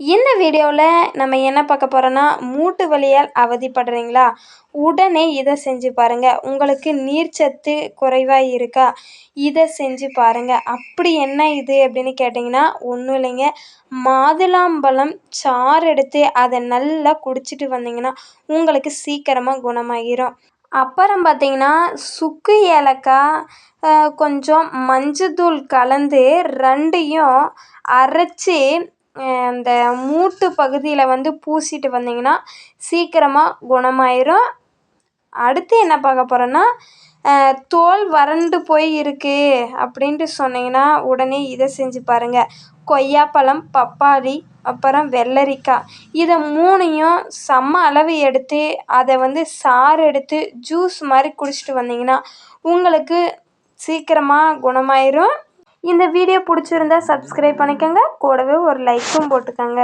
இந்த வீடியோவில் நம்ம என்ன பார்க்க போகிறோன்னா மூட்டு வலியால் அவதிப்படுறீங்களா? உடனே இதை செஞ்சு பாருங்கள் உங்களுக்கு நீர்ச்சத்து குறைவாக இருக்கா? இதை செஞ்சு பாருங்கள் அப்படி என்ன இது அப்படின்னு கேட்டிங்கன்னா ஒன்றும் இல்லைங்க. மாதுளாம்பழம் சாறு எடுத்து அதை நல்லா குடிச்சிட்டு வந்தீங்கன்னா உங்களுக்கு சீக்கிரமாக குணமாகிரும் அப்புறம் பார்த்தீங்கன்னா சுக்கு ஏலக்காய் கொஞ்சம் மஞ்சத்தூள் கலந்து ரெண்டையும் அரைச்சி அந்த மூட்டு பகுதியில் வந்து பூசிட்டு வந்தீங்கன்னா சீக்கிரமாக குணமாயிரும். அடுத்து என்ன பார்க்க போகிறோன்னா தோல் வறண்டு போய் இருக்குது அப்படின்ட்டு சொன்னீங்கன்னா உடனே இதை செஞ்சு பாருங்கள் கொய்யாப்பழம் பப்பாளி அப்புறம் வெள்ளரிக்காய். இதை மூணையும் சம அளவு எடுத்து அதை வந்து சாறு எடுத்து ஜூஸ் மாதிரி குடிச்சிட்டு வந்தீங்கன்னா உங்களுக்கு சீக்கிரமாக குணமாயிரும். இந்த வீடியோ பிடிச்சிருந்தா சப்ஸ்கிரைப் பண்ணிக்கோங்க. கூடவே ஒரு லைக்கும் போட்டுக்கோங்க.